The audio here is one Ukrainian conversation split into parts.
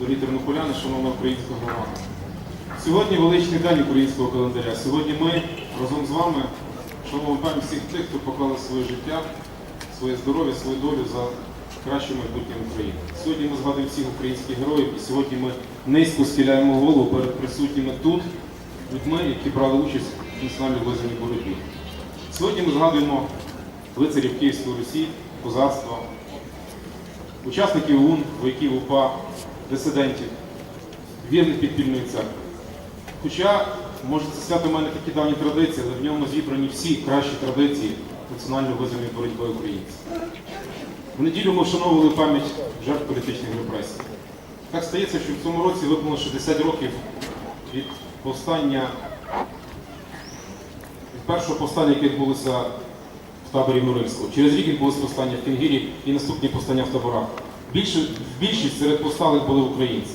Дорогі тернополяни, шановна українська громада. Сьогодні величний день українського календаря. Сьогодні ми разом з вами пам'ять всіх тих, хто поклали своє життя, своє здоров'я, свою долю за краще майбутнє України. Сьогодні ми згадуємо всіх українських героїв і сьогодні ми низько схиляємо голову перед присутніми тут людьми, які брали участь в національній визвольній боротьбі. Сьогодні ми згадуємо лицарів Київської Русі, козацтва, учасників ОУН, вояків УПА, дисидентів, вірних підпільної церкви. Хоча, може, це свято має не такі давні традиції, але в ньому зібрані всі кращі традиції національної визвольної боротьби українців. В неділю ми вшановували пам'ять жертв політичних репресій. Так стається, що в цьому році виповнило 60 років від повстання, від першого повстання, яке відбулося в таборі Нурильського. Через рік відбулося повстання в Кенгірі і наступні повстання в таборах. Більше, більшість серед повсталих були українці.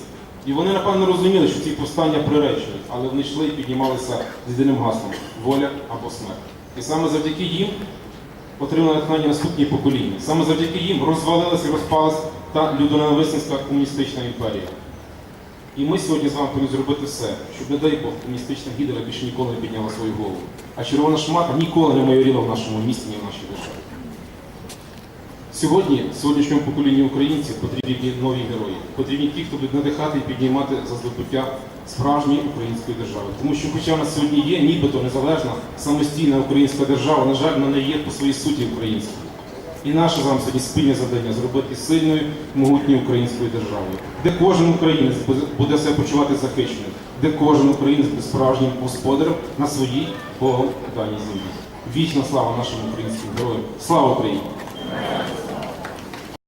І вони, напевно, розуміли, що ці повстання приречені, але вони йшли і піднімалися з єдиним гаслом воля або смерть. І саме завдяки їм отримали натхнення наступні покоління. Саме завдяки їм розвалилася і розпалась та людоненависницька комуністична імперія. І ми сьогодні з вами повинні зробити все, щоб, не дай Бог, комуністична гідра більше ніколи не підняла свою голову. А червона шмата ніколи не майоріла в нашому місті, ні в нашій державі. Сьогодні, сьогоднішньому поколінню українців потрібні нові герої. Потрібні ті, хто будуть надихати і піднімати за здобуття справжньої української держави. Тому що, хоча в нас сьогодні є нібито незалежна самостійна українська держава, на жаль, вона не є по своїй суті українською. І наше з сьогодні спільне завдання зробити сильною, могутньою українською державою, де кожен українець буде- буде себе почувати захищеним, де кожен українець буде справжнім господарем на своїй Богом даній землі. Вічна слава нашим українським героям! Слава Україні!